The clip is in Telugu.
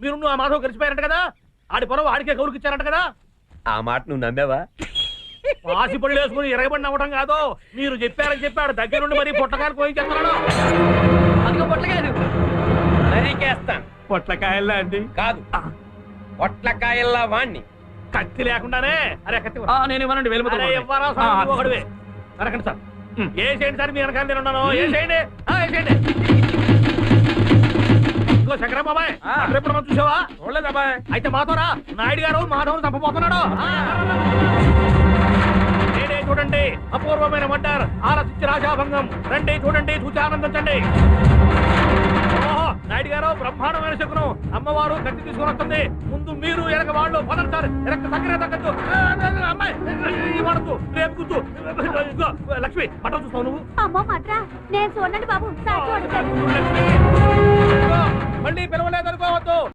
మీరు ఆ మాధవ్ కలిసిపోయారంట కదా? ఆడి పొరవ ఆడికే కౌలుకి ఇచ్చారంట కదా? ఆ మాట నువ్వు నమ్మావా? పాసి పళ్ళు వేసుకుని ఎరగబడి నవ్వటం కాదు. మీరు చెప్పారని చెప్పాడు దగ్గర నుండి మరి పుట్టకాయలు పోయించేస్తున్నాడు అదిగో పొట్లకాయలు నరికేస్తాను పొట్లకాయల్లా అండి? కాదు. పొట్లకాయల్లా వాణ్ణి. కత్తి లేకుండానే? అరే కత్తి ఆ, నేను ఇవ్వనండి వెళ్ళిపోతాను ఇవ్వరా నువ్వు ఒకడివే. సార్. ఏ చేయండి సార్ మీ వెనకాల నేను ఉన్నాను? ఏ చేయండి. ఆ, ఏ చేయండి. శంకర బాబాయ్ ఎప్పుడు చూసావా? చూడలేదు అబ్బాయి అయితే మాతోరా నాయుడు గారు మాధవుని చంపబోతున్నాడు. నేనే చూడండి అపూర్వమైన మడ్డార్ ఆలోచించి రాజాభంగం. రండి చూడండి చూసి ఆనందించండి. నాయుడు గారు బ్రహ్మాండమైన శకునం. అమ్మవారు కత్తి తీసుకొని వస్తుంది. ముందు మీరు ఎనక వాళ్ళు పదంటారు ఎనక దగ్గర తగ్గద్దు. అమ్మాయి రేపు లక్ష్మి పట్టం చూస్తావు నువ్వు? అమ్మో మాట్రా నేను చూడండి బాబు. లక్ష్మి.